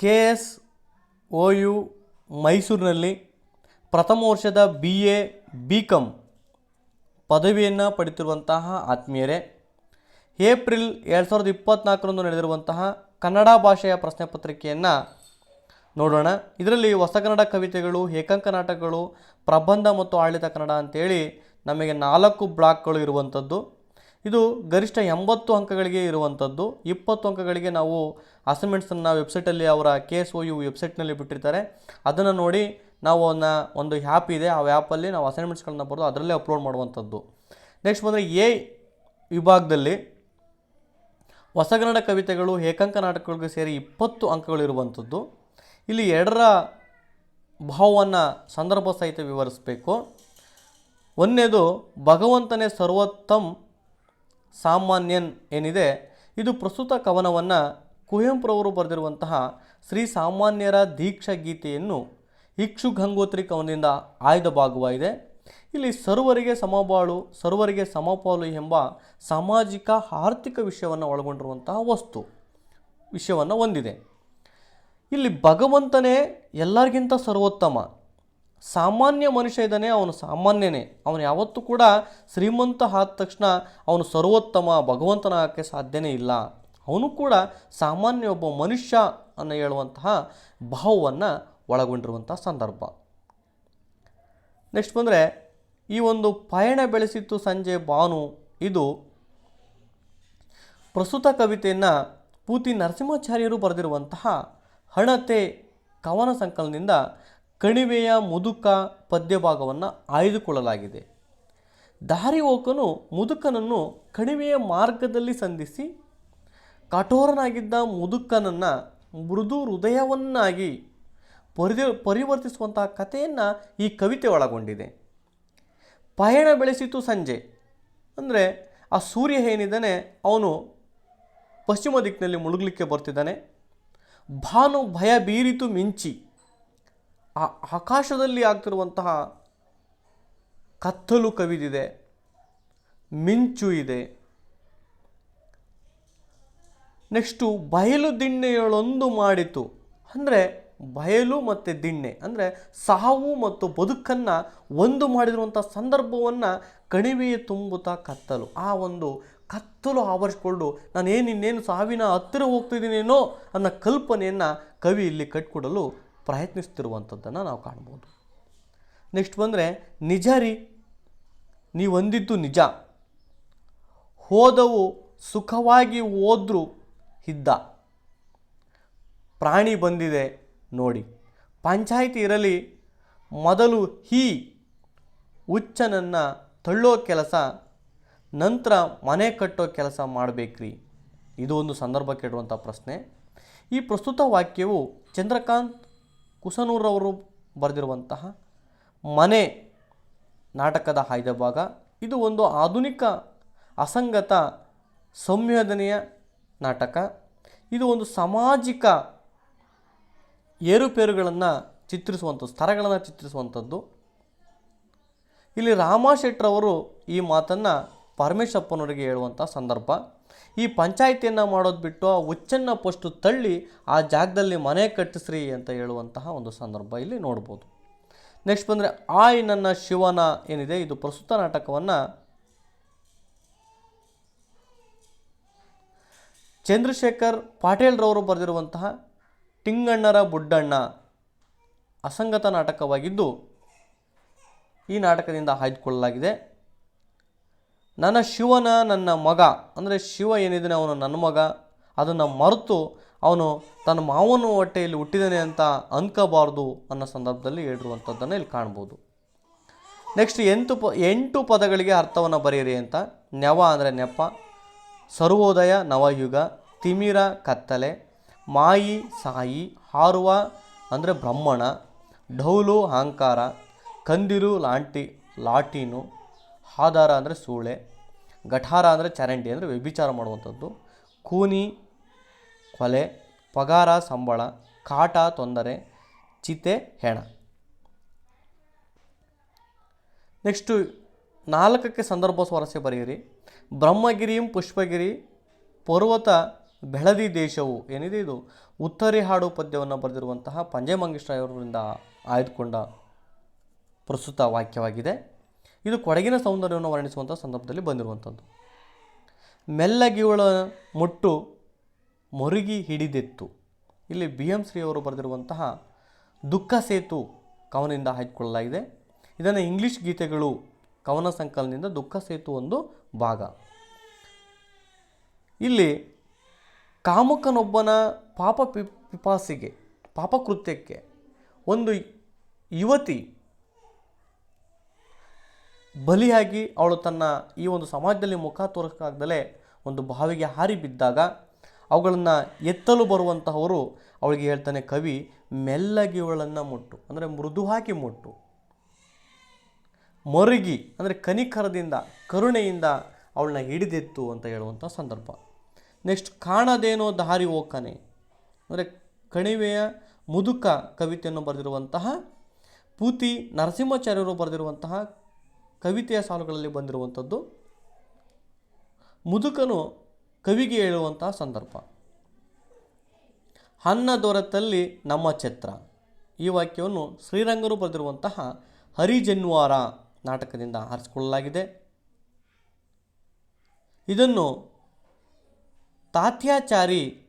K S O U ಮೈಸೂರಿನಲ್ಲಿ ಪ್ರಥಮ ವರ್ಷದ ಬಿ ಎ, ಬಿ ಪದವಿಯನ್ನು ಪಡೆಯುತ್ತಿರುವಂತಹ ಆತ್ಮೀಯರೇ, ಏಪ್ರಿಲ್ ಎರಡು ಸಾವಿರದ ಇಪ್ಪತ್ತ್ನಾಲ್ಕರಂದು ನಡೆದಿರುವಂತಹ ಕನ್ನಡ ಭಾಷೆಯ ಪ್ರಶ್ನೆ ಪತ್ರಿಕೆಯನ್ನು ನೋಡೋಣ. ಇದರಲ್ಲಿ ಹೊಸ ಕನ್ನಡ ಕವಿತೆಗಳು, ಏಕಾಂಕ ನಾಟಕಗಳು, ಪ್ರಬಂಧ ಮತ್ತು ಆಡಳಿತ ಕನ್ನಡ ಅಂತೇಳಿ ನಮಗೆ ನಾಲ್ಕು ಬ್ಲಾಕ್ಗಳು ಇರುವಂಥದ್ದು. ಇದು ಗರಿಷ್ಠ ಎಂಬತ್ತು ಅಂಕಗಳಿಗೆ ಇರುವಂಥದ್ದು. ಇಪ್ಪತ್ತು ಅಂಕಗಳಿಗೆ ನಾವು ಅಸೈನ್ಮೆಂಟ್ಸನ್ನು ವೆಬ್ಸೈಟಲ್ಲಿ ಅವರ ಕೆ ಎಸ್ ಒ ಯು ವೆಬ್ಸೈಟ್ನಲ್ಲಿ ಬಿಟ್ಟಿರ್ತಾರೆ. ಅದನ್ನು ನೋಡಿ ನಾವು ಅವನ್ನ ಒಂದು ಆ್ಯಪ್ ಇದೆ, ಆ ಆ್ಯಪಲ್ಲಿ ನಾವು ಅಸೈನ್ಮೆಂಟ್ಸ್ಗಳನ್ನ ಬರೆದು ಅದರಲ್ಲೇ ಅಪ್ಲೋಡ್ ಮಾಡುವಂಥದ್ದು. ನೆಕ್ಸ್ಟ್ ಬಂದರೆ ಎ ವಿಭಾಗದಲ್ಲಿ ಹೊಸಗನ್ನಡ ಕವಿತೆಗಳು, ಏಕಾಂಕ ನಾಟಕಗಳಿಗೆ ಸೇರಿ ಇಪ್ಪತ್ತು ಅಂಕಗಳಿರುವಂಥದ್ದು ಇಲ್ಲಿ ಎರಡರ ಭಾವವನ್ನು ಸಂದರ್ಭ ಸಹಿತ ವಿವರಿಸಬೇಕು. ಒಂದನೇದು, ಭಗವಂತನೇ ಸರ್ವೋತ್ತಮ್ ಸಾಮಾನ್ಯನ್ ಏನಿದೆ, ಇದು ಪ್ರಸ್ತುತ ಕವನವನ್ನು ಕುವೆಂಪುರವರು ಬರೆದಿರುವಂತಹ ಶ್ರೀ ಸಾಮಾನ್ಯರ ದೀಕ್ಷಾ ಗೀತೆಯನ್ನು ಇಕ್ಷು ಗಂಗೋತ್ರಿ ಕವನದಿಂದ ಆಯ್ದ ಭಾಗವಾಗಿದೆ. ಇಲ್ಲಿ ಸರ್ವರಿಗೆ ಸಮಬಾಳು, ಸರ್ವರಿಗೆ ಸಮಪಾಲು ಎಂಬ ಸಾಮಾಜಿಕ, ಆರ್ಥಿಕ ವಿಷಯವನ್ನು ಒಳಗೊಂಡಿರುವಂತಹ ವಸ್ತು, ವಿಷಯವನ್ನು ಹೊಂದಿದೆ. ಇಲ್ಲಿ ಭಗವಂತನೇ ಎಲ್ಲರಿಗಿಂತ ಸರ್ವೋತ್ತಮ ಸಾಮಾನ್ಯ ಮನುಷ್ಯ ಇದ್ದಾನೆ, ಅವನು ಸಾಮಾನ್ಯನೇ. ಅವನು ಯಾವತ್ತೂ ಕೂಡ ಶ್ರೀಮಂತ ಆದ ತಕ್ಷಣ ಅವನು ಸರ್ವೋತ್ತಮ, ಭಗವಂತನಾಗಕ್ಕೆ ಸಾಧ್ಯನೇ ಇಲ್ಲ. ಅವನು ಕೂಡ ಸಾಮಾನ್ಯ ಒಬ್ಬ ಮನುಷ್ಯ ಅನ್ನು ಹೇಳುವಂತಹ ಭಾವವನ್ನು ಒಳಗೊಂಡಿರುವಂಥ ಸಂದರ್ಭ. ನೆಕ್ಸ್ಟ್ ಬಂದರೆ, ಈ ಒಂದು ಪಯಣ ಬೆಳೆಸಿತ್ತು ಸಂಜೆ ಬಾನು ಇದು ಪ್ರಸ್ತುತ ಕವಿತೆಯನ್ನು ಪೂತಿ ನರಸಿಂಹಾಚಾರ್ಯರು ಬರೆದಿರುವಂತಹ ಹಣತೆ ಕವನ ಸಂಕಲನದಿಂದ ಕಣಿವೆಯ ಮುದುಕ ಪದ್ಯಭಾಗವನ್ನು ಆಯ್ದುಕೊಳ್ಳಲಾಗಿದೆ. ದಾರಿಹೋಕನು ಮುದುಕನನ್ನು ಕಣಿವೆಯ ಮಾರ್ಗದಲ್ಲಿ ಸಂಧಿಸಿ ಕಠೋರನಾಗಿದ್ದ ಮುದುಕನನ್ನು ಮೃದು ಹೃದಯವನ್ನಾಗಿ ಪರಿ ಪರಿವರ್ತಿಸುವಂತಹ ಕಥೆಯನ್ನು ಈ ಕವಿತೆ ಒಳಗೊಂಡಿದೆ. ಪಯಣ ಬೆಳೆಸಿತು ಸಂಜೆ. ಅಂದರೆ ಆ ಸೂರ್ಯ ಏನಿದ್ದಾನೆ, ಅವನು ಪಶ್ಚಿಮ ದಿಕ್ಕಿನಲ್ಲಿ ಮುಳುಗಲಿಕ್ಕೆ ಬರ್ತಿದ್ದಾನೆ. ಭಾನು ಭಯ ಬೀರಿತು ಮಿಂಚಿ. ಆ ಆಕಾಶದಲ್ಲಿ ಆಗ್ತಿರುವಂತಹ ಕತ್ತಲು ಕವಿದಿದೆ, ಮಿಂಚು ಇದೆ. ನೆಕ್ಸ್ಟು ಬಯಲು ದಿಣ್ಣೆಯೊಳೊಂದು ಮಾಡಿತು. ಅಂದರೆ ಬಯಲು ಮತ್ತು ದಿಣ್ಣೆ, ಅಂದರೆ ಸಾವು ಮತ್ತು ಬದುಕನ್ನು ಒಂದು ಮಾಡಿರುವಂಥ ಸಂದರ್ಭವನ್ನು ಕಣಿವೆಯ ತುಂಬುತ್ತಾ ಕತ್ತಲು. ಆ ಒಂದು ಕತ್ತಲು ಆವರಿಸ್ಕೊಂಡು ನಾನು ಇನ್ನೇನು ಸಾವಿನ ಹತ್ತಿರ ಹೋಗ್ತಿದ್ದೀನೇನೋ ಅನ್ನೋ ಕಲ್ಪನೆಯನ್ನು ಕವಿ ಇಲ್ಲಿ ಕಟ್ಕೊಡಲು ಪ್ರಯತ್ನಿಸ್ತಿರುವಂಥದ್ದನ್ನು ನಾವು ಕಾಣ್ಬೋದು. ನೆಕ್ಸ್ಟ್ ಬಂದರೆ, ನಿಜ ರೀ ನೀವು ಅಂದಿದ್ದು ನಿಜ. ಹೋದವು ಸುಖವಾಗಿ ಹೋದ್ರು ಇದ್ದ ಪ್ರಾಣಿ ಬಂದಿದೆ ನೋಡಿ. ಪಂಚಾಯಿತಿ ಇರಲಿ, ಮೊದಲು ಹೀ, ಹುಚ್ಚನನ್ನು ತಳ್ಳೋ ಕೆಲಸ, ನಂತರ ಮನೆ ಕಟ್ಟೋ ಕೆಲಸ ಮಾಡಬೇಕ್ರಿ. ಇದು ಒಂದು ಸಂದರ್ಭಕ್ಕೆ ಇಡುವಂಥ ಪ್ರಶ್ನೆ. ಈ ಪ್ರಸ್ತುತ ವಾಕ್ಯವು ಚಂದ್ರಕಾಂತ್ ಕುಸನೂರವರು ಬರೆದಿರುವಂತಹ ಮನೆ ನಾಟಕದ ಆಯ್ದ ಭಾಗ ಇದು ಒಂದು ಆಧುನಿಕ ಅಸಂಗತ ಸಂವೇದನೆಯ ನಾಟಕ. ಇದು ಒಂದು ಸಾಮಾಜಿಕ ಏರುಪೇರುಗಳನ್ನು ಚಿತ್ರಿಸುವಂಥ ಸ್ತರಗಳನ್ನು ಚಿತ್ರಿಸುವಂಥದ್ದು. ಇಲ್ಲಿ ರಾಮ ಶೆಟ್ರವರು ಈ ಮಾತನ್ನು ಪರಮೇಶಪ್ಪನವರಿಗೆ ಹೇಳುವಂಥ ಸಂದರ್ಭ. ಈ ಪಂಚಾಯಿತಿಯನ್ನು ಮಾಡೋದು ಬಿಟ್ಟು ಆ ಹುಚ್ಚನ್ನು ಪಸ್ಟು ತಳ್ಳಿ ಆ ಜಾಗದಲ್ಲಿ ಮನೆ ಕಟ್ಟಿಸ್ರಿ ಅಂತ ಹೇಳುವಂತಹ ಒಂದು ಸಂದರ್ಭ ಇಲ್ಲಿ ನೋಡ್ಬೋದು. ನೆಕ್ಸ್ಟ್ ಬಂದರೆ ಆಯ್ ನನ್ನ ಶಿವನ ಏನಿದೆ? ಇದು ಪ್ರಸ್ತುತ ನಾಟಕವನ್ನು ಚಂದ್ರಶೇಖರ್ ಪಾಟೀಲ್ರವರು ಬರೆದಿರುವಂತಹ ಟಿಂಗಣ್ಣರ ಬುಡ್ಡಣ್ಣ ಅಸಂಗತ ನಾಟಕವಾಗಿದ್ದು ಈ ನಾಟಕದಿಂದ ಆಯ್ದುಕೊಳ್ಳಲಾಗಿದೆ. ನನ್ನ ಶಿವನ ನನ್ನ ಮಗ. ಅಂದರೆ ಶಿವ ಏನಿದ್ದಾನೆ ಅವನು ನನ್ನ ಮಗ. ಅದನ್ನು ಮರೆತು ಅವನು ತನ್ನ ಮಾವನ ಹೊಟ್ಟೆಯಲ್ಲಿ ಹುಟ್ಟಿದ್ದಾನೆ ಅಂತ ಅನ್ಕೋಬಾರ್ದು ಅನ್ನೋ ಸಂದರ್ಭದಲ್ಲಿ ಹೇಳಿರುವಂಥದ್ದನ್ನು ಇಲ್ಲಿ ಕಾಣ್ಬೋದು. ನೆಕ್ಸ್ಟ್ ಎಂಟು ಪ, ಎಂಟು ಪದಗಳಿಗೆ ಅರ್ಥವನ್ನು ಬರೆಯಿರಿ ಅಂತ. ನೆವ ಅಂದರೆ ನೆಪ ಸರ್ವೋದಯ ನವಯುಗ, ತಿಮಿರ ಕತ್ತಲೆ, ಮಾಯಿ ಸಾಯಿ, ಹಾರುವ ಅಂದರೆ ಬ್ರಹ್ಮಣ, ಢೌಲು ಅಹಂಕಾರ, ಕಂದಿರು ಲಾಂಟಿ, ಲಾಟೀನು ಆಧಾರ ಅಂದರೆ ಸೂಳೆ. ಗಠಾರ ಅಂದರೆ ಚರಂಡಿ ಅಂದರೆ ವ್ಯಭಿಚಾರ ಮಾಡುವಂಥದ್ದು. ಕೂನಿ, ಕೊಲೆ, ಪಗಾರ, ಸಂಬಳ, ಕಾಟ, ತೊಂದರೆ, ಚಿತೆ, ಹೆಣ. ನೆಕ್ಸ್ಟು ನಾಲ್ಕಕ್ಕೆ ಸಂದರ್ಭ ಸ್ವಾರಸ್ಯ ಬರೆಯಿರಿ. ಬ್ರಹ್ಮಗಿರಿಂ ಪುಷ್ಪಗಿರಿ, ಪರ್ವತ ಬೆಳದಿ ದೇಶವು, ಏನಿದೆ ಇದು? ಉತ್ತರಿ ಹಾಡು ಪದ್ಯವನ್ನು ಬರೆದಿರುವಂತಹ ಪಂಜೆ ಮಂಗೇಶ್ವರವರಿಂದ ಆಯ್ದುಕೊಂಡ ಪ್ರಸ್ತುತ ವಾಕ್ಯವಾಗಿದೆ. ಇದು ಕೊಡಗಿನ ಸೌಂದರ್ಯವನ್ನು ವರ್ಣಿಸುವಂಥ ಸಂದರ್ಭದಲ್ಲಿ ಬಂದಿರುವಂಥದ್ದು. ಮೆಲ್ಲಗಿವಳ ಮುಟ್ಟು ಮರುಗಿ ಹಿಡಿದೆತ್ತು. ಇಲ್ಲಿ ಬಿ ಎಂ ಶ್ರೀ ಅವರು ಬರೆದಿರುವಂತಹ ದುಃಖ ಸೇತು ಕವನದಿಂದ ಹಾಕಿಕೊಳ್ಳಲಾಗಿದೆ. ಇದನ್ನು ಇಂಗ್ಲಿಷ್ ಗೀತೆಗಳು ಕವನ ಸಂಕಲನದಿಂದ ದುಃಖ ಸೇತು ಒಂದು ಭಾಗ. ಇಲ್ಲಿ ಕಾಮಕನೊಬ್ಬನ ಪಾಪ ಪಿ, ಪಿಪಾಸಿಗೆ ಪಾಪಕೃತ್ಯಕ್ಕೆ ಒಂದು ಯುವತಿ ಬಲಿಯಾಗಿ ಅವಳು ತನ್ನ ಈ ಒಂದು ಸಮಾಜದಲ್ಲಿ ಮುಖ ತೋರಿಸಕ್ಕಾಗ್ದಲೇ ಒಂದು ಬಾವಿಗೆ ಹಾರಿ ಬಿದ್ದಾಗ ಅವುಗಳನ್ನು ಎತ್ತಲು ಬರುವಂತಹವರು ಅವಳಿಗೆ ಹೇಳ್ತಾನೆ, ಕವಿ, ಮೆಲ್ಲಗೆ ಇವಳನ್ನು ಮುಟ್ಟು. ಅಂದರೆ ಮೃದು ಹಾಕಿ ಮುಟ್ಟು. ಮರುಗಿ, ಅಂದರೆ ಕನಿಕರದಿಂದ, ಕರುಣೆಯಿಂದ ಅವಳನ್ನ ಹಿಡಿದೆತ್ತು ಅಂತ ಹೇಳುವಂಥ ಸಂದರ್ಭ. ನೆಕ್ಸ್ಟ್ ಕಾಣದೇನೋ ದಾರಿ ಓಕನೆ. ಅಂದರೆ ಕಣಿವೆಯ ಮುದುಕ ಕವಿತೆಯನ್ನು ಬರೆದಿರುವಂತಹ, ಪೂತಿ ನರಸಿಂಹಾಚಾರ್ಯರು ಬರೆದಿರುವಂತಹ ಕವಿತೆಯ ಸಾಲುಗಳಲ್ಲಿ ಬಂದಿರುವಂಥದ್ದು ಮುದುಕನು ಕವಿಗೆ ಹೇಳುವಂತಹ ಸಂದರ್ಭ. ಹನ್ನ ದೊರೆತಲ್ಲಿ ನಮ್ಮ ಛತ್ರ. ಈ ವಾಕ್ಯವನ್ನು ಶ್ರೀರಂಗರು ಬರೆದಿರುವಂತಹ ಹರಿಜನ್ವಾರ ನಾಟಕದಿಂದ ಆರಿಸಿಕೊಳ್ಳಲಾಗಿದೆ. ಇದನ್ನು ತಾತ್ಯಾಚಾರಿ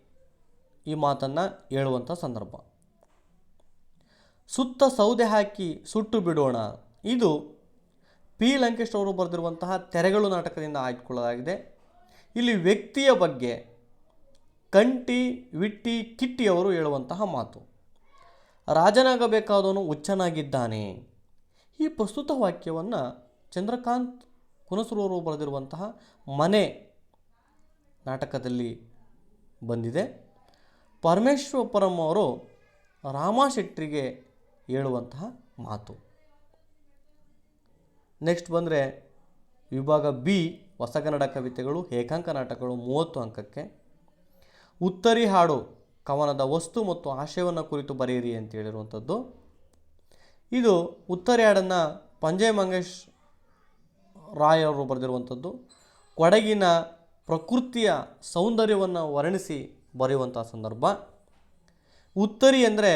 ಈ ಮಾತನ್ನು ಹೇಳುವಂಥ ಸಂದರ್ಭ. ಸುತ್ತ ಸೌದೆ ಹಾಕಿ ಸುಟ್ಟು ಬಿಡೋಣ. ಇದು ಪಿ. ಲಂಕೇಶ್ ಅವರು ಬರೆದಿರುವಂತಹ ತೆರೆಗಳು ನಾಟಕದಿಂದ ಆಯ್ದುಕೊಳ್ಳಲಾಗಿದೆ. ಇಲ್ಲಿ ವ್ಯಕ್ತಿಯ ಬಗ್ಗೆ ಕಂಟಿ, ವಿಟ್ಟಿ, ಕಿಟ್ಟಿ ಅವರು ಹೇಳುವಂತಹ ಮಾತು. ರಾಜನಾಗಬೇಕಾದವನು ಹುಚ್ಚನಾಗಿದ್ದಾನೆ. ಈ ಪ್ರಸ್ತುತ ವಾಕ್ಯವನ್ನು ಚಂದ್ರಕಾಂತ್ ಕುನಸೂರವರು ಬರೆದಿರುವಂತಹ ಮನೆ ನಾಟಕದಲ್ಲಿ ಬಂದಿದೆ. ಪರಮೇಶ್ವರಪುರಂ ಅವರು ರಾಮ ಶೆಟ್ಟಿಗೆ ಹೇಳುವಂತಹ ಮಾತು. ನೆಕ್ಸ್ಟ್ ಬಂದರೆ ವಿಭಾಗ ಬಿ ಹೊಸಗನ್ನಡ ಕವಿತೆಗಳು, ಏಕಾಂಕ ನಾಟಕಗಳು, ಮೂವತ್ತು ಅಂಕಕ್ಕೆ. ಉತ್ತರಿ ಹಾಡು, ಕವನದ ವಸ್ತು ಮತ್ತು ಆಶಯವನ್ನು ಕುರಿತು ಬರೆಯಿರಿ ಅಂತ ಹೇಳಿರುವಂಥದ್ದು. ಇದು ಉತ್ತರಿ ಹಾಡನ್ನು ಪಂಜೆ ಮಂಗೇಶ್ ರಾಯ್ ಅವರು ಬರೆದಿರುವಂಥದ್ದು. ಕೊಡಗಿನ ಪ್ರಕೃತಿಯ ಸೌಂದರ್ಯವನ್ನು ವರ್ಣಿಸಿ ಬರೆಯುವಂಥ ಸಂದರ್ಭ. ಉತ್ತರಿ ಅಂದರೆ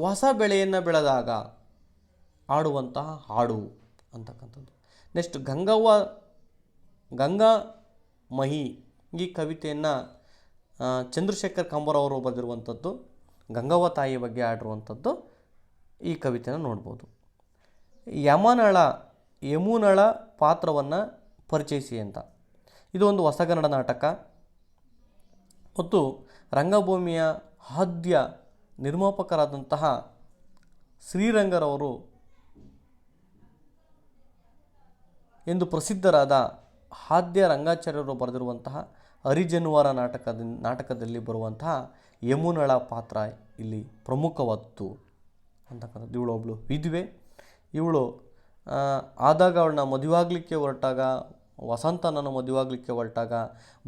ಹೊಸ ಬೆಳೆಯನ್ನು ಬೆಳೆದಾಗ ಆಡುವಂತಹ ಹಾಡು. ಅಂತಕ್ಕಂಥದ್ದು. ನೆಕ್ಸ್ಟ್ ಗಂಗವ್ವ, ಗಂಗಾ ಮಹಿ ಈ ಕವಿತೆಯನ್ನು ಚಂದ್ರಶೇಖರ್ ಕಂಬರವರು ಬರೆದಿರುವಂಥದ್ದು, ಗಂಗವ್ವ ತಾಯಿ ಬಗ್ಗೆ ಆಡಿರುವಂಥದ್ದು ಈ ಕವಿತೆಯನ್ನು ನೋಡ್ಬೋದು. ಯಮನಳ, ಯಮುನಳ ಪಾತ್ರವನ್ನು ಪರಿಚಯಿಸಿ ಅಂತ. ಇದು ಒಂದು ಹೊಸಗನ್ನಡ ನಾಟಕ. ಮತ್ತು ರಂಗಭೂಮಿಯ ಆದ್ಯ ನಿರ್ಮಾಪಕರಾದಂತಹ ಶ್ರೀರಂಗರವರು ಎಂದು ಪ್ರಸಿದ್ಧರಾದ ಆದ್ಯ ರಂಗಾಚಾರ್ಯರು ಬರೆದಿರುವಂತಹ ಹರಿಜನುವಾರ ನಾಟಕದ ನಾಟಕದಲ್ಲಿ ಬರುವಂತಹ ಯಮುನಳ ಪಾತ್ರ ಇಲ್ಲಿ ಪ್ರಮುಖವಾದ್ದು ಅಂತಕ್ಕಂಥದ್ದು ಇವಳು ಒಬ್ಬಳು ವಿಧವೆ. ಇವಳು ಆದಾಗ ಅವಳನ್ನ ಮದುವಾಗಲಿಕ್ಕೆ ಹೊರಟಾಗ, ವಸಂತನನ್ನು ಮದುವಾಗಲಿಕ್ಕೆ ಹೊರಟಾಗ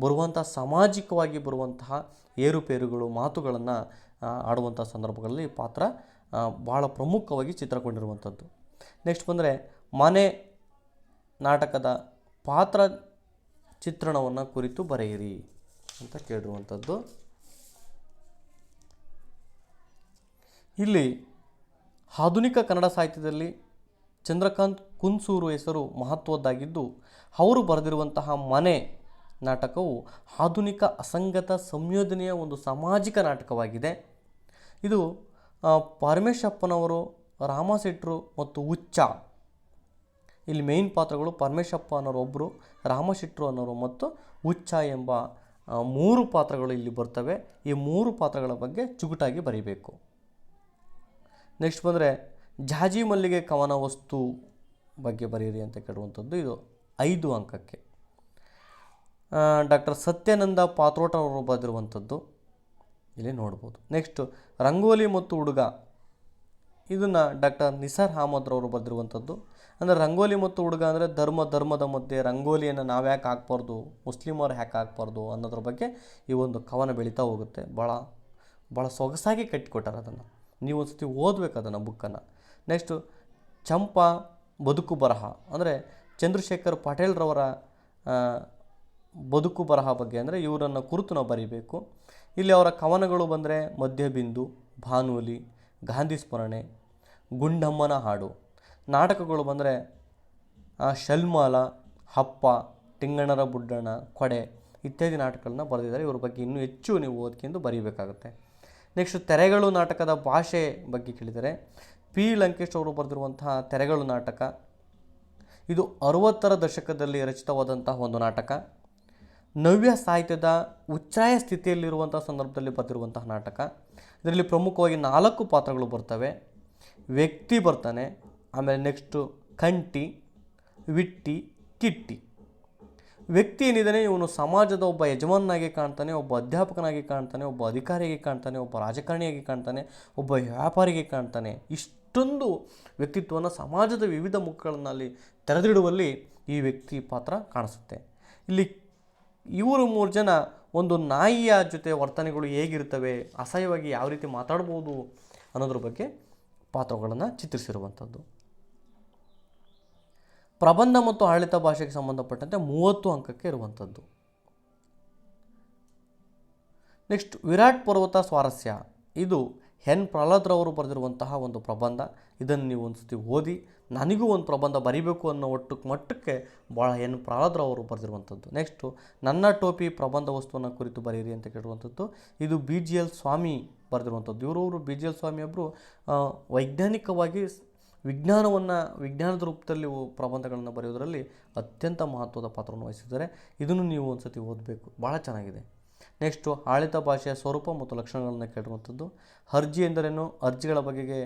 ಬರುವಂಥ ಸಾಮಾಜಿಕವಾಗಿ ಬರುವಂತಹ ಏರುಪೇರುಗಳು, ಮಾತುಗಳನ್ನು ಆಡುವಂಥ ಸಂದರ್ಭಗಳಲ್ಲಿ ಪಾತ್ರ ಭಾಳ ಪ್ರಮುಖವಾಗಿ ಚಿತ್ರಗೊಂಡಿರುವಂಥದ್ದು ನೆಕ್ಸ್ಟ್ ಬಂದರೆ ಮನೆ ನಾಟಕದ ಪಾತ್ರ ಚಿತ್ರಣವನ್ನು ಕುರಿತು ಬರೆಯಿರಿ ಅಂತ ಕೇಳಿರುವಂಥದ್ದು. ಇಲ್ಲಿ ಆಧುನಿಕ ಕನ್ನಡ ಸಾಹಿತ್ಯದಲ್ಲಿ ಚಂದ್ರಕಾಂತ್ ಕುನ್ಸೂರು ಹೆಸರು ಮಹತ್ವದ್ದಾಗಿದ್ದು, ಅವರು ಬರೆದಿರುವಂತಹ ಮನೆ ನಾಟಕವು ಆಧುನಿಕ ಅಸಂಗತ ಸಂಯೋಜನೆಯ ಒಂದು ಸಾಮಾಜಿಕ ನಾಟಕವಾಗಿದೆ. ಇದು ಪರಮೇಶಪ್ಪನವರು ರಾಮಸೆಟ್ರು ಮತ್ತು ಹುಚ್ಚ ಇಲ್ಲಿ ಮೇಯ್ನ್ ಪಾತ್ರಗಳು ಪರಮೇಶಪ್ಪ ಅನ್ನೋರು ಒಬ್ಬರು ರಾಮಶೆಟ್ರು ಅನ್ನೋರು ಮತ್ತು ಹುಚ್ಚ ಎಂಬ ಮೂರು ಪಾತ್ರಗಳು ಇಲ್ಲಿ ಬರ್ತವೆ. ಈ ಮೂರು ಪಾತ್ರಗಳ ಬಗ್ಗೆ ಚುಗುಟಾಗಿ ಬರೀಬೇಕು. ನೆಕ್ಸ್ಟ್ ಬಂದರೆ ಜಾಜಿ ಮಲ್ಲಿಗೆ ಕವನ ವಸ್ತು ಬಗ್ಗೆ ಬರೀರಿ ಅಂತ ಕೇಳುವಂಥದ್ದು ಇದು ಐದು ಅಂಕಕ್ಕೆ. ಡಾಕ್ಟರ್ ಸತ್ಯಾನಂದ ಪಾತ್ರೋಟರವರು ಬರೆದಿರುವಂಥದ್ದು ಇಲ್ಲಿ ನೋಡ್ಬೋದು. ನೆಕ್ಸ್ಟ್ ರಂಗೋಲಿ ಮತ್ತು ಹುಡುಗ ಇದನ್ನು ಡಾಕ್ಟರ್ ನಿಸಾರ್ ಅಹಮದ್ರವರು ಬರೆದಿರುವಂಥದ್ದು. ಅಂದರೆ ರಂಗೋಲಿ ಮತ್ತು ಹುಡುಗ ಅಂದರೆ ಧರ್ಮ, ಧರ್ಮದ ಮಧ್ಯೆ ರಂಗೋಲಿಯನ್ನು ನಾವು ಯಾಕೆ ಹಾಕ್ಬಾರ್ದು? ಮುಸ್ಲಿಮರು ಯಾಕೆ ಹಾಕ್ಬಾರ್ದು ಅನ್ನೋದ್ರ ಬಗ್ಗೆ ಈ ಒಂದು ಕವನ ಬೆಳೀತಾ ಹೋಗುತ್ತೆ. ಭಾಳ ಭಾಳ ಸೊಗಸಾಗಿ ಕಟ್ಟಿಕೊಟ್ಟಾರೆ ಅದನ್ನು. ನೀವು ಒಂದು ಸತಿ ಓದಬೇಕು ಅದನ್ನು ಬುಕ್ಕನ್ನು ನೆಕ್ಸ್ಟು ಚಂಪಾ ಬದುಕು ಬರಹ. ಅಂದರೆ ಚಂದ್ರಶೇಖರ್ ಪಾಟೇಲ್ರವರ ಬದುಕು ಬರಹ ಬಗ್ಗೆ ಅಂದರೆ ಇವರನ್ನು ಕುರಿತು ನಾವು ಬರೀಬೇಕು. ಇಲ್ಲಿ ಅವರ ಕವನಗಳು ಬಂದರೆ ಮಧ್ಯಬಿಂದು ಭಾನುಲಿ ಗಾಂಧಿ ಸ್ಮರಣೆ, ಗುಂಡಮ್ಮನ ಹಾಡು. ನಾಟಕಗಳು ಬಂದರೆ ಶಲ್ಮಾಲ, ಹಪ್ಪ ಟಿಂಗಣ್ಣರ ಬುಡ್ಡಣ ಕೊಡೆ ಇತ್ಯಾದಿ ನಾಟಕಗಳನ್ನ ಬರೆದಿದ್ದಾರೆ. ಇವ್ರ ಬಗ್ಗೆ ಇನ್ನೂ ಹೆಚ್ಚು ನೀವು ಓದ್ಕೊಂಡು ಬರೀಬೇಕಾಗುತ್ತೆ. ನೆಕ್ಸ್ಟ್ ತೆರೆಗಳು ನಾಟಕದ ಭಾಷೆ ಬಗ್ಗೆ ಕೇಳಿದರೆ, ಪಿ. ಲಂಕೇಶ್ ಅವರು ಬರೆದಿರುವಂತಹ ತೆರೆಗಳು ನಾಟಕ, ಇದು ಅರುವತ್ತರ ದಶಕದಲ್ಲಿ ರಚಿತವಾದಂತಹ ಒಂದು ನಾಟಕ, ನವ್ಯ ಸಾಹಿತ್ಯದ ಉಚ್ಚಾಯ ಸ್ಥಿತಿಯಲ್ಲಿರುವಂಥ ಸಂದರ್ಭದಲ್ಲಿ ಬರೆದಿರುವಂತಹ ನಾಟಕ. ಇದರಲ್ಲಿ ಪ್ರಮುಖವಾಗಿ ನಾಲ್ಕು ಪಾತ್ರಗಳು ಬರ್ತವೆ. ವ್ಯಕ್ತಿ ಬರ್ತಾನೆ ಆಮೇಲೆ ನೆಕ್ಸ್ಟು ಕಂಟಿ, ವಿಟ್ಟಿ, ಕಿಟ್ಟಿ. ವ್ಯಕ್ತಿ ಏನಿದ್ದಾನೆ, ಇವನು ಸಮಾಜದ ಒಬ್ಬ ಯಜಮಾನನಾಗಿ ಕಾಣ್ತಾನೆ, ಒಬ್ಬ ಅಧ್ಯಾಪಕನಾಗಿ ಕಾಣ್ತಾನೆ, ಒಬ್ಬ ಅಧಿಕಾರಿಯಾಗಿ ಕಾಣ್ತಾನೆ, ಒಬ್ಬ ರಾಜಕಾರಣಿಯಾಗಿ ಕಾಣ್ತಾನೆ, ಒಬ್ಬ ವ್ಯಾಪಾರಿಗೆ ಕಾಣ್ತಾನೆ. ಇಷ್ಟೊಂದು ವ್ಯಕ್ತಿತ್ವವನ್ನು ಸಮಾಜದ ವಿವಿಧ ಮುಖಗಳಲ್ಲಿ ತೆರೆದಿಡುವಲ್ಲಿ ಈ ವ್ಯಕ್ತಿ ಪಾತ್ರ ಕಾಣಿಸುತ್ತೆ. ಇಲ್ಲಿ ಇವರು ಮೂರು ಜನ ಒಂದು ನಾಯಿಯ ಜೊತೆ ವರ್ತನೆಗಳು ಹೇಗಿರ್ತವೆ, ಅಸಹ್ಯವಾಗಿ ಯಾವ ರೀತಿ ಮಾತಾಡ್ಬೋದು ಅನ್ನೋದ್ರ ಬಗ್ಗೆ ಪಾತ್ರಗಳನ್ನು ಚಿತ್ರಿಸಿರುವಂಥದ್ದು. ಪ್ರಬಂಧ ಮತ್ತು ಆಡಳಿತ ಭಾಷೆಗೆ ಸಂಬಂಧಪಟ್ಟಂತೆ ಮೂವತ್ತು ಅಂಕಕ್ಕೆ ಇರುವಂಥದ್ದು. ನೆಕ್ಸ್ಟ್, ವಿರಾಟ್ ಪರ್ವತ ಸ್ವಾರಸ್ಯ. ಇದು ಎನ್. ಪ್ರಹ್ಲಾದ್ರವರು ಬರೆದಿರುವಂತಹ ಒಂದು ಪ್ರಬಂಧ. ಇದನ್ನು ನೀವು ಒಂದು ಸತಿ ಓದಿ, ನನಗೂ ಒಂದು ಪ್ರಬಂಧ ಬರಿಬೇಕು ಅನ್ನೋ ಒಟ್ಟು ಮಟ್ಟಕ್ಕೆ ಭಾಳ ಎನ್. ಪ್ರಹ್ಲಾದ್ರವರು ಬರೆದಿರುವಂಥದ್ದು. ನೆಕ್ಸ್ಟು, ನನ್ನ ಟೋಪಿ ಪ್ರಬಂಧ ವಸ್ತುವನ್ನು ಕುರಿತು ಬರೀರಿ ಅಂತ ಕೇಳುವಂಥದ್ದು ಇದು ಬಿ. ಜಿ. ಎಲ್. ಸ್ವಾಮಿ ಬರೆದಿರುವಂಥದ್ದು. ಇವರವರು ಬಿ. ಜಿ. ಎಲ್. ಸ್ವಾಮಿ ಒಬ್ಬರು ವೈಜ್ಞಾನಿಕವಾಗಿ ವಿಜ್ಞಾನವನ್ನು, ವಿಜ್ಞಾನದ ರೂಪದಲ್ಲಿ ಪ್ರಬಂಧಗಳನ್ನು ಬರೆಯೋದರಲ್ಲಿ ಅತ್ಯಂತ ಮಹತ್ವದ ಪಾತ್ರವನ್ನು ವಹಿಸಿದ್ದಾರೆ. ಇದನ್ನು ನೀವು ಒಂದು ಸತಿ ಓದಬೇಕು. ಭಾಳ ಚೆನ್ನಾಗಿದೆ. ನೆಕ್ಸ್ಟು ಆಳಿತ ಭಾಷೆಯ ಸ್ವರೂಪ ಮತ್ತು ಲಕ್ಷಣಗಳನ್ನು ಕೇಳಿರುವಂಥದ್ದು ಅರ್ಜಿ ಎಂದರೇನು? ಅರ್ಜಿಗಳ ಬಗೆಗೆ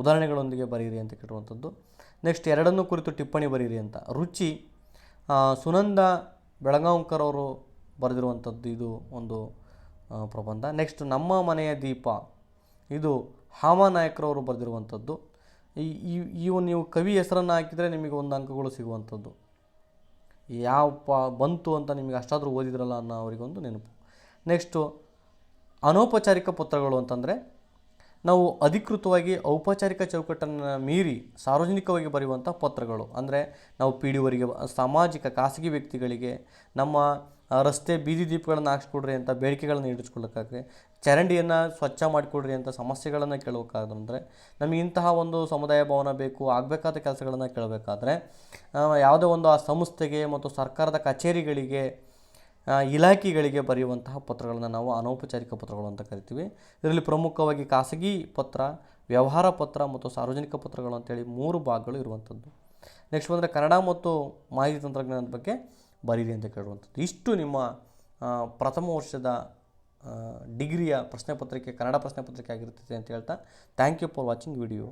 ಉದಾಹರಣೆಗಳೊಂದಿಗೆ ಬರೀರಿ ಅಂತ ಕೇಳಿರುವಂಥದ್ದು ನೆಕ್ಸ್ಟ್ ಎರಡನ್ನೂ ಕುರಿತು ಟಿಪ್ಪಣಿ ಬರೀರಿ ಅಂತ. ರುಚಿ ಸುನಂದ ಬೆಳಗಾಂಕರ್ ಅವರು ಬರೆದಿರುವಂಥದ್ದು ಇದು ಒಂದು ಪ್ರಬಂಧ. ನೆಕ್ಸ್ಟ್ ನಮ್ಮ ಮನೆಯ ದೀಪ, ಇದು ಹಾಮ ನಾಯಕರವರು ಬರೆದಿರುವಂಥದ್ದು ಈ ಇವು ನೀವು ಕವಿ ಹೆಸರನ್ನು ಹಾಕಿದರೆ ನಿಮಗೆ ಒಂದು ಅಂಕಗಳು ಸಿಗುವಂಥದ್ದು. ಯಾವ ಪ ಬಂತು ಅಂತ ನಿಮಗೆ ಅಷ್ಟಾದರೂ ಓದಿದ್ರಲ್ಲ ಅನ್ನೋ ಅವರಿಗೊಂದು ನೆನಪು. ನೆಕ್ಸ್ಟು ಅನೌಪಚಾರಿಕ ಪತ್ರಗಳು ಅಂತಂದರೆ, ನಾವು ಅಧಿಕೃತವಾಗಿ ಔಪಚಾರಿಕ ಚೌಕಟ್ಟನ್ನು ಮೀರಿ ಸಾರ್ವಜನಿಕವಾಗಿ ಬರೆಯುವಂಥ ಪತ್ರಗಳು. ಅಂದರೆ ನಾವು ಪಿ ಡಿ ಅವರಿಗೆ ಸಾಮಾಜಿಕ ಖಾಸಗಿ ವ್ಯಕ್ತಿಗಳಿಗೆ ನಮ್ಮ ರಸ್ತೆ ಬೀದಿ ದೀಪಗಳನ್ನು ಹಾಕ್ಸ್ಕೊಡ್ರಿ ಅಂತ ಬೇಡಿಕೆಗಳನ್ನು ಈಡೇರಿಸ್ಕೊಳ್ಳೋಕ್ಕಾಗ್ರೆ ಚರಂಡಿಯನ್ನು ಸ್ವಚ್ಛ ಮಾಡಿಕೊಡ್ರಿ ಅಂತ ಸಮಸ್ಯೆಗಳನ್ನು ಕೇಳಬೇಕಾದ್ರೆ ನಮಗೆ ಇಂತಹ ಒಂದು ಸಮುದಾಯ ಭವನ ಬೇಕು, ಆಗಬೇಕಾದ ಕೆಲಸಗಳನ್ನು ಕೇಳಬೇಕಾದ್ರೆ ಯಾವುದೇ ಒಂದು ಆ ಸಂಸ್ಥೆಗೆ ಮತ್ತು ಸರ್ಕಾರದ ಕಚೇರಿಗಳಿಗೆ ಇಲಾಖೆಗಳಿಗೆ ಬರೆಯುವಂತಹ ಪತ್ರಗಳನ್ನು ನಾವು ಅನೌಪಚಾರಿಕ ಪತ್ರಗಳು ಅಂತ ಕರಿತೀವಿ. ಇದರಲ್ಲಿ ಪ್ರಮುಖವಾಗಿ ಖಾಸಗಿ ಪತ್ರ, ವ್ಯವಹಾರ ಪತ್ರ ಮತ್ತು ಸಾರ್ವಜನಿಕ ಪತ್ರಗಳು ಅಂತೇಳಿ ಮೂರು ಭಾಗಗಳು ಇರುವಂಥದ್ದು. ನೆಕ್ಸ್ಟ್ ಬಂದರೆ ಕನ್ನಡ ಮತ್ತು ಮಾಹಿತಿ ತಂತ್ರಜ್ಞಾನದ ಬಗ್ಗೆ ಬರೀರಿ ಅಂತ ಕೇಳುವಂಥದ್ದು. ಇಷ್ಟು ನಿಮ್ಮ ಪ್ರಥಮ ವರ್ಷದ ಡಿಗ್ರಿಯ ಪ್ರಶ್ನೆ ಪತ್ರಿಕೆ ಕನ್ನಡ ಪ್ರಶ್ನೆ ಪತ್ರಿಕೆ ಅಂತ ಹೇಳ್ತಾ thank you for watching video